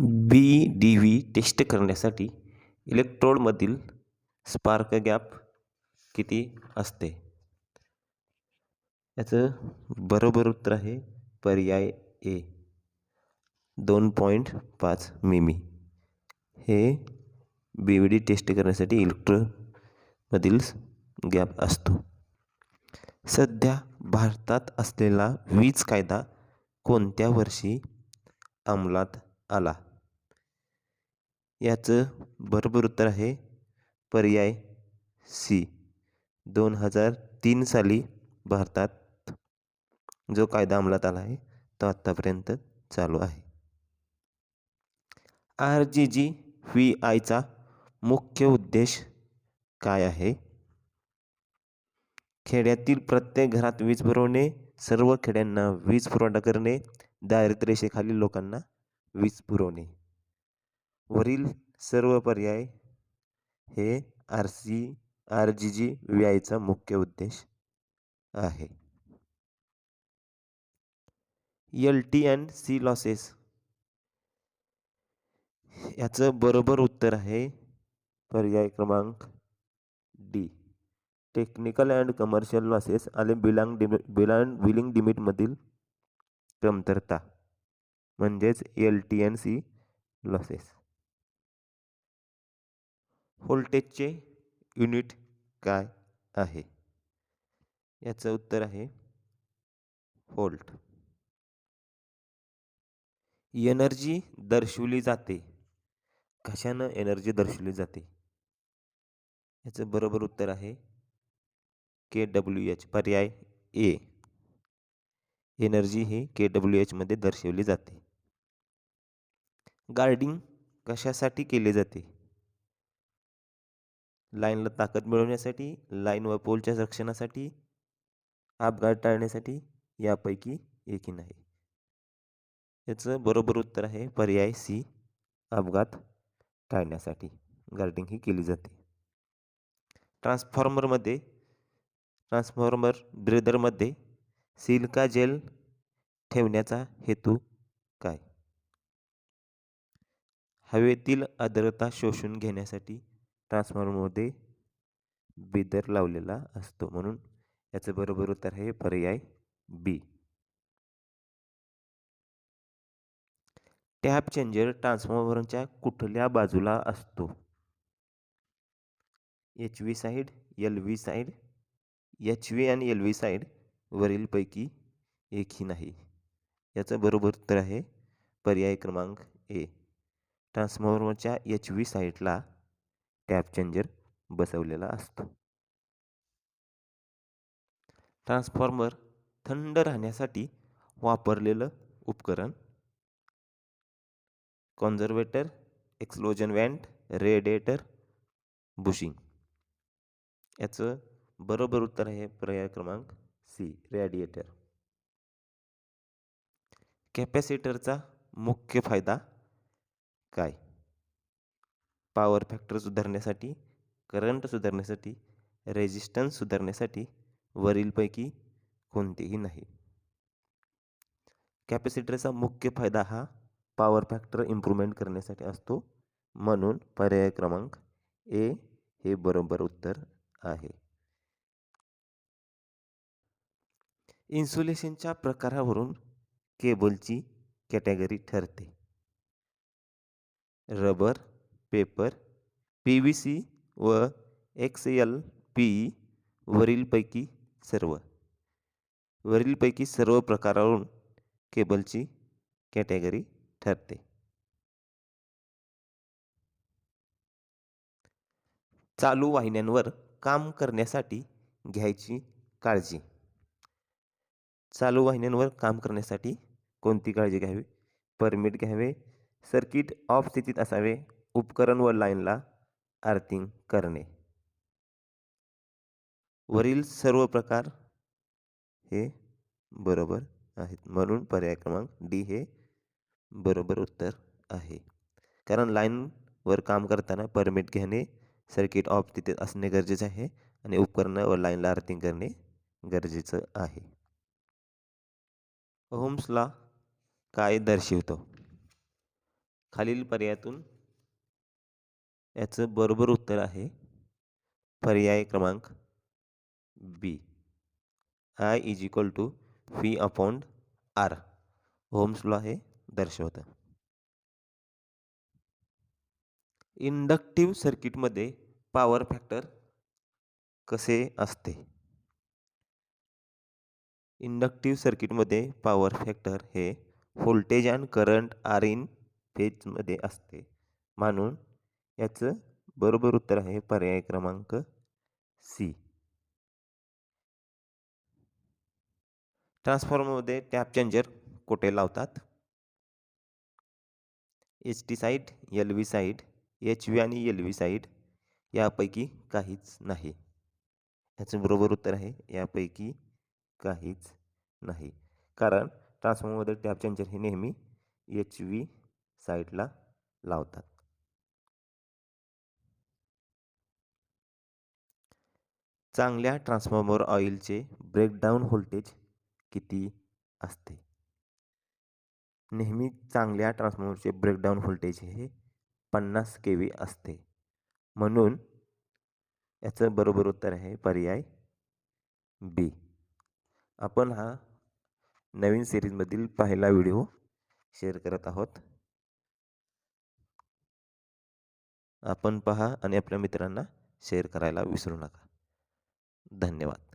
बी D V taste करण्यासाठी इलेक्ट्रोडमधील spark gap किती असते? याचं बरोबर उत्तर आहे पर्याय ए दोन पॉईंट पाच मिमी. हे बी व्ही डी टेस्ट करण्यासाठी इलेक्ट्रोमधील गॅप असतो. सध्या भारतात असलेला वीज कायदा कोणत्या वर्षी अंमलात आला? याचं बरोबर उत्तर आहे. पर्याय सी. दोन हजार तीन साली भारतात जो कायदा अंमलात आला आहे तो आत्तापर्यंत चालू आहे. आर जी जी व्ही आयचा मुख्य उद्देश काय आहे? खेड्यातील प्रत्येक घरात वीज पुरवणे सर्व खेड्यांना वीज पुरवठा करणे दारिद्र्यरेषेखालील लोकांना वीज पुरवणे. वरील सर्व पर्याय हे R C R G G V आयचा मुख्य उद्देश आहे. L T and C losses. याचं बरोबर उत्तर आहे पर्याय क्रमांक D. Technical and commercial losses आणि बिलांग डिमि बिलांग बिलिंग डिमिटमधील कमतरता म्हणजेच L T N C losses. व्होल्टेजचे युनिट काय आहे? याचं उत्तर आहे व्होल्ट. एनर्जी दर्शवली जाते. कशानं एनर्जी दर्शवली जाते? याचं बरोबर उत्तर आहे के डब्ल्यू एच पर्याय ए. एनर्जी ही के डब्ल्यू एचमध्ये दर्शवली जाते. गार्डिंग कशासाठी केले जाते? लाईनला ताकद मिळवण्यासाठी लाईन व पोलच्या रक्षणासाठी अपघात टाळण्यासाठी यापैकी एकही नाही. याचं बरोबर उत्तर आहे पर्याय सी अपघात टाळण्यासाठी. गार्डिंग ही केली जाते. ट्रान्सफॉर्मरमध्ये ट्रान्सफॉर्मर ब्रेदरमध्ये सिल्का जेल ठेवण्याचा हेतू काय? हवेतील आर्द्रता शोषून घेण्यासाठी ट्रान्सफॉर्मरमध्ये बिदर लावलेला असतो. म्हणून याचं बरोबर उत्तर आहे पर्याय बी. टॅप चेंजर ट्रान्सफॉर्मरच्या कुठल्या बाजूला असतो? H V side L V side H V आणि एल व्ही साईड वरीलपैकी एकही नाही. याचं बरोबर उत्तर आहे पर्याय क्रमांक ए. ट्रान्सफॉर्मरच्या एच व्ही साईडला टॅप चेंजर बसवलेला असतो. ट्रान्सफॉर्मर थंड राहण्यासाठी वापरलेलं उपकरण. Conservator explosion vent radiator bushing. याचं बरोबर उत्तर आहे पर्याय क्रमांक सी रेडिएटर. कॅपॅसिटरचा मुख्य फायदा काय? पॉवर फॅक्टर सुधारण्यासाठी करंट सुधारण्यासाठी रेजिस्टन्स सुधारण्यासाठी वरीलपैकी कोणतेही नाही. कॅपॅसिटरचा मुख्य फायदा हा पॉवर फॅक्टर इम्प्रूव्हमेंट करण्यासाठी असतो. म्हणून पर्याय क्रमांक ए हे बरोबर उत्तर आहे. इन्सुलेशनच्या प्रकारावरून केबलची कॅटेगरी ठरते. Rubber paper P V C व एक्स एल पी वरीलपैकी सर्व. वरीलपैकी सर्व प्रकारावरून केबलची कॅटेगरी ठरते. चालू वाहिन्यांवर काम करण्यासाठी घ्यायची काळजी. चालू वाहिन्यांवर काम करण्यासाठी कोणती काळजी घ्यावी? परमिट घ्यावे सर्किट ऑफ स्थितीत असावे उपकरण व लाईनला आर्थिंग करणे. वरील सर्व प्रकार हे बरोबर आहेत. म्हणून पर्याय क्रमांक डी हे बरोबर उत्तर आहे. कारण लाईनवर काम करताना परमिट घेणे सर्किट ऑफ तिथे असणे गरजेचं आहे आणि उपकरणं व लाईनला अर्थिंग करणे गरजेचं आहे. ओम्सला काय दर्शवतो? खालील पर्यायातून याचं बरोबर उत्तर आहे पर्याय क्रमांक B. I is equal to V upon R ohms law हे दर्शवतं. इंडक्टिव्ह सर्किटमध्ये पॉवर फॅक्टर कसे असते? इंडक्टिव्ह सर्किटमध्ये पॉवर फॅक्टर हे voltage and current are in फेजमध्ये असते. म्हणून याचं बरोबर उत्तर आहे पर्याय क्रमांक सी. ट्रान्सफॉर्मरमध्ये टॅप चेंजर कुठे लावतात? H T side L V side H V आणि एल व्ही साईड यापैकी काहीच नाही. याचं बरोबर उत्तर आहे यापैकी काहीच नाही. कारण ट्रान्सफॉर्मरमध्ये टॅप चेंजर हे नेहमी एच व्ही साईडला लावतात. चांगल्या ट्रान्सफॉर्मर ऑइलचे ब्रेकडाऊन व्होल्टेज किती असते? नेहमी चांगल्या ट्रान्सफॉर्मरचे ब्रेकडाऊन व्होल्टेज हे पन्नास के व्ही असते. म्हणून याचं बरोबर उत्तर आहे पर्याय बी. आपण हा नवीन सिरीजमधील पहिला व्हिडिओ शेअर करत आहोत. आपण पहा आणि आपल्या मित्रांना शेअर करायला विसरू नका. धन्यवाद.